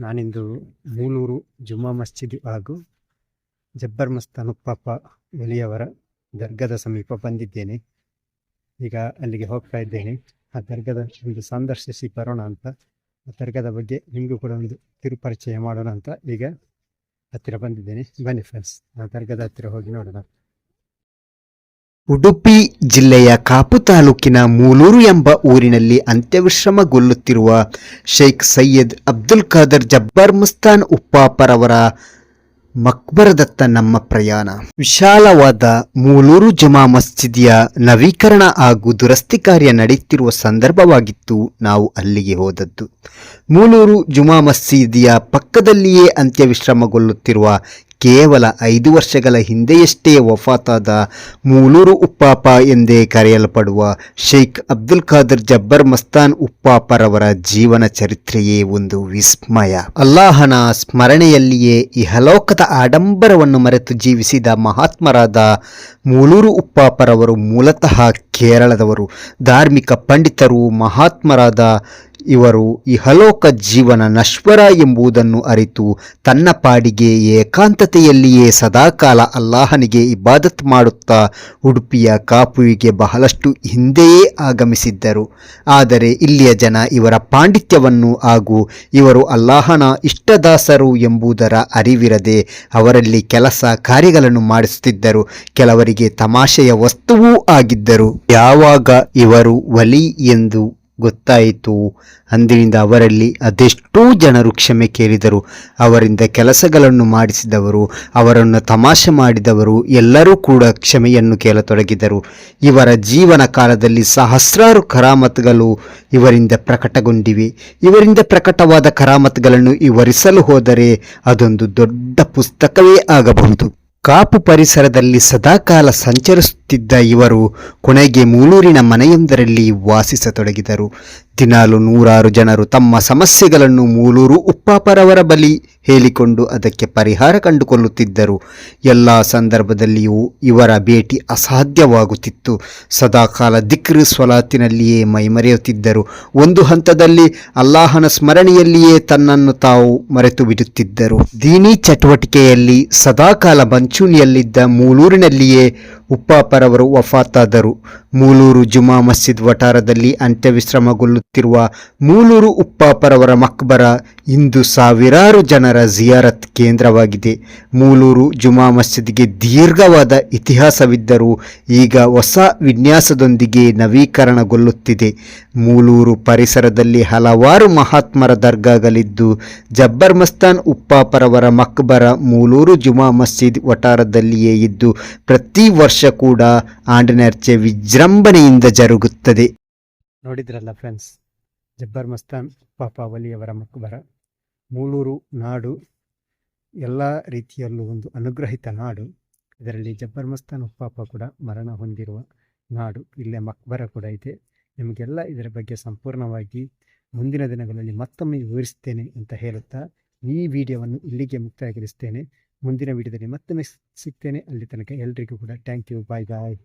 ನಾನಿಂದು ಮೂಲೂರು ಜುಮ್ಮಾ ಮಸ್ಜಿದ್ ಹಾಗೂ ಜಬ್ಬರ್ ಮಸ್ತಾನ್ ಉಪ್ಪಪ್ಪ ಒಲಿಯವರ ದರ್ಗದ ಸಮೀಪ ಬಂದಿದ್ದೇನೆ. ಈಗ ಅಲ್ಲಿಗೆ ಹೋಗ್ತಾ ಇದ್ದೇನೆ. ಆ ದರ್ಗದ ಒಂದು ಸಂದರ್ಶಿಸಿ ಬರೋಣ ಅಂತ, ಆ ದರ್ಗದ ಬಗ್ಗೆ ನಿಮಗೂ ಕೂಡ ಒಂದು ತಿರುಪರಿಚಯ ಮಾಡೋಣ ಅಂತ ಈಗ ಹತ್ತಿರ ಬಂದಿದ್ದೇನೆ. ಬನ್ನಿ ಫ್ರೆಂಡ್ಸ್ ಆ ದರ್ಗದ ಹತ್ತಿರ ಹೋಗಿ ನೋಡೋಣ. ಉಡುಪಿ ಜಿಲ್ಲೆಯ ಕಾಪು ತಾಲೂಕಿನ ಮೂಲೂರು ಎಂಬ ಊರಿನಲ್ಲಿ ಅಂತ್ಯವಿಶ್ರಮಗೊಳ್ಳುತ್ತಿರುವ ಶೇಖ್ ಸೈಯದ್ ಅಬ್ದುಲ್ ಖಾದರ್ ಜಬ್ಬರ್ ಮುಸ್ತಾನ್ ಉಪ್ಪಾಪರವರ ಮಕ್ಬರದತ್ತ ನಮ್ಮ ಪ್ರಯಾಣ. ವಿಶಾಲವಾದ ಮೂಲೂರು ಜಮಾ ಮಸ್ಜಿದಿಯ ನವೀಕರಣ ಹಾಗೂ ದುರಸ್ತಿ ಕಾರ್ಯ ನಡೆಯುತ್ತಿರುವ ಸಂದರ್ಭವಾಗಿತ್ತು ನಾವು ಅಲ್ಲಿಗೆ ಹೋದದ್ದು. ಮೂಲೂರು ಜುಮಾ ಮಸೀದಿಯ ಪಕ್ಕದಲ್ಲಿಯೇ ಅಂತ್ಯವಿಶ್ರಮಗೊಳ್ಳುತ್ತಿರುವ ಕೇವಲ ಐದು ವರ್ಷಗಳ ಹಿಂದೆಯಷ್ಟೇ ವಫಾತಾದ ಮೂಲೂರು ಉಪ್ಪಾಪ ಎಂದೇ ಕರೆಯಲ್ಪಡುವ ಶೇಖ್ ಅಬ್ದುಲ್ ಖಾದರ್ ಜಬ್ಬರ್ ಮಸ್ತಾನ್ ಉಪ್ಪಾಪರವರ ಜೀವನ ಚರಿತ್ರೆಯೇ ಒಂದು ವಿಸ್ಮಯ. ಅಲ್ಲಾಹನ ಸ್ಮರಣೆಯಲ್ಲಿಯೇ ಇಹಲೋಕದ ಆಡಂಬರವನ್ನು ಮರೆತು ಜೀವಿಸಿದ ಮಹಾತ್ಮರಾದ ಮೂಲೂರು ಉಪ್ಪಾಪರವರು ಮೂಲತಃ ಕೇರಳದವರು. ಧಾರ್ಮಿಕ ಪಂಡಿತರು, ಮಹಾತ್ಮರಾದ ಇವರು ಇಹಲೋಕ ಜೀವನ ನಶ್ವರ ಎಂಬುದನ್ನು ಅರಿತು ತನ್ನ ಪಾಡಿಗೆ ಏಕಾಂತತೆಯಲ್ಲಿಯೇ ಸದಾಕಾಲ ಅಲ್ಲಾಹನಿಗೆ ಇಬಾದತ್ ಮಾಡುತ್ತಾ ಉಡುಪಿಯ ಕಾಪುವಿಗೆ ಬಹಳಷ್ಟು ಹಿಂದೆಯೇ ಆಗಮಿಸಿದ್ದರು. ಆದರೆ ಇಲ್ಲಿಯ ಜನ ಇವರ ಪಾಂಡಿತ್ಯವನ್ನು ಹಾಗೂ ಇವರು ಅಲ್ಲಾಹನ ಇಷ್ಟದಾಸರು ಎಂಬುದರ ಅರಿವಿರದೆ ಅವರಲ್ಲಿ ಕೆಲಸ ಕಾರ್ಯಗಳನ್ನು ಮಾಡಿಸುತ್ತಿದ್ದರು. ಕೆಲವರಿಗೆ ತಮಾಷೆಯ ವಸ್ತುವೂ ಆಗಿದ್ದರು. ಯಾವಾಗ ಇವರು ವಲಿ ಎಂದು ಗೊತ್ತಾಯಿತು. ಅಂದಿನಿಂದ ಅವರಲ್ಲಿ ಅದೆಷ್ಟೋ ಜನರು ಕ್ಷಮೆ ಕೇಳಿದರು. ಅವರಿಂದ ಕೆಲಸಗಳನ್ನು ಮಾಡಿಸಿದವರು, ಅವರನ್ನು ತಮಾಷೆ ಮಾಡಿದವರು ಎಲ್ಲರೂ ಕೂಡ ಕ್ಷಮೆಯನ್ನು ಕೇಳತೊಡಗಿದರು. ಇವರ ಜೀವನ ಕಾಲದಲ್ಲಿ ಸಹಸ್ರಾರು ಕರಾಮತ್ಗಳು ಇವರಿಂದ ಪ್ರಕಟಗೊಂಡಿವೆ. ಇವರಿಂದ ಪ್ರಕಟವಾದ ಕರಾಮತ್ಗಳನ್ನು ವಿವರಿಸಲು ಹೋದರೆ ಅದೊಂದು ದೊಡ್ಡ ಪುಸ್ತಕವೇ ಆಗಬಹುದು. ಕಾಪು ಪರಿಸರದಲ್ಲಿ ಸದಾಕಾಲ ಸಂಚರಿಸುತ್ತಿದ್ದ ಇವರು ಕೊನೆಗೆ ಮೂಳೂರಿನ ಮನೆಯೊಂದರಲ್ಲಿ ವಾಸಿಸತೊಡಗಿದರು. ದಿನಾಲು ನೂರಾರು ಜನರು ತಮ್ಮ ಸಮಸ್ಯೆಗಳನ್ನು ಮೂಲೂರು ಉಪ್ಪಾಪರವರ ಬಳಿ ಹೇಳಿಕೊಂಡು ಅದಕ್ಕೆ ಪರಿಹಾರ ಕಂಡುಕೊಳ್ಳುತ್ತಿದ್ದರು. ಎಲ್ಲ ಸಂದರ್ಭದಲ್ಲಿಯೂ ಇವರ ಭೇಟಿ ಅಸಾಧ್ಯವಾಗುತ್ತಿತ್ತು. ಸದಾಕಾಲ ದಿಕ್ರು ಸ್ವಲಾತಿನಲ್ಲಿಯೇ ಮೈಮರೆಯುತ್ತಿದ್ದರು. ಒಂದು ಹಂತದಲ್ಲಿ ಅಲ್ಲಾಹನ ಸ್ಮರಣೆಯಲ್ಲಿಯೇ ತನ್ನನ್ನು ತಾವು ಮರೆತು ಬಿಡುತ್ತಿದ್ದರು. ದೀನಿ ಚಟುವಟಿಕೆಯಲ್ಲಿ ಸದಾಕಾಲ ಮಂಚೂಣಿಯಲ್ಲಿದ್ದ ಮೂಲೂರಿನಲ್ಲಿಯೇ ಉಪ್ಪಾಪರವರು ವಫಾತಾದರು. ಮೂಲೂರು ಜುಮಾ ಮಸ್ಜಿದ್ ವಠಾರದಲ್ಲಿ ಅಂತ್ಯವಿಶ್ರಮಗೊಳ್ಳುತ್ತಿರುವ ಮೂಲೂರು ಉಪ್ಪಾಪರವರ ಮಕ್ಬರ ಇಂದು ಸಾವಿರಾರು ಜನರ ಜಿಯಾರತ್ ಕೇಂದ್ರವಾಗಿದೆ. ಮೂಲೂರು ಜುಮಾ ಮಸ್ಜಿದ್ಗೆ ದೀರ್ಘವಾದ ಇತಿಹಾಸವಿದ್ದರೂ ಈಗ ಹೊಸ ವಿನ್ಯಾಸದೊಂದಿಗೆ ನವೀಕರಣಗೊಳ್ಳುತ್ತಿದೆ. ಮೂಲೂರು ಪರಿಸರದಲ್ಲಿ ಹಲವಾರು ಮಹಾತ್ಮರ ದರ್ಗಾಗಲಿದ್ದು ಜಬ್ಬರ್ ಮಸ್ತಾನ್ ಉಪ್ಪಾಪರವರ ಮಕ್ಬರ ಮೂಲೂರು ಜುಮಾ ಮಸ್ಜಿದ್ ವಠಾರದಲ್ಲಿಯೇ ಇದ್ದು, ಪ್ರತಿ ವರ್ಷ ಕೂಡ ಆಂಡನರ್ಚೆ ವಿಜೃಂಭಣೆಯಿಂದ ಜರುಗುತ್ತದೆ. ನೋಡಿದ್ರಲ್ಲ ಫ್ರೆಂಡ್ಸ್ ಜಬ್ಬರ್ ಮಸ್ತಾನ್, ಪಾಪ ಒಲಿಯವರ ಮಕ್ಬರ ಮೂಳೂರು ನಾಡು ಎಲ್ಲ ರೀತಿಯಲ್ಲೂ ಒಂದು ಅನುಗ್ರಹಿತ ನಾಡು. ಇದರಲ್ಲಿ ಜಬ್ಬರ್ ಮಸ್ತಾನ್ ಉಪ್ಪಾಪ ಕೂಡ ಮರಣ ಹೊಂದಿರುವ ನಾಡು. ಇಲ್ಲೇ ಮಕ್ಬರ ಕೂಡ ಇದೆ. ನಿಮಗೆಲ್ಲ ಇದರ ಬಗ್ಗೆ ಸಂಪೂರ್ಣವಾಗಿ ಮುಂದಿನ ದಿನಗಳಲ್ಲಿ ಮತ್ತೊಮ್ಮೆ ವಿವರಿಸ್ತೇನೆ ಅಂತ ಹೇಳುತ್ತಾ ಈ ವಿಡಿಯೋವನ್ನು ಇಲ್ಲಿಗೆ ಮುಕ್ತಾಯಗೊಳಿಸ್ತೇನೆ. ಮುಂದಿನ ವಿಡಿಯೋದಲ್ಲಿ ಮತ್ತೊಮ್ಮೆ ಸಿಗ್ತೇನೆ. ಅಲ್ಲಿ ತನಕ ಎಲ್ರಿಗೂ ಕೂಡ ಥ್ಯಾಂಕ್ ಯು ಬಾಯ್ ಬಾಯ್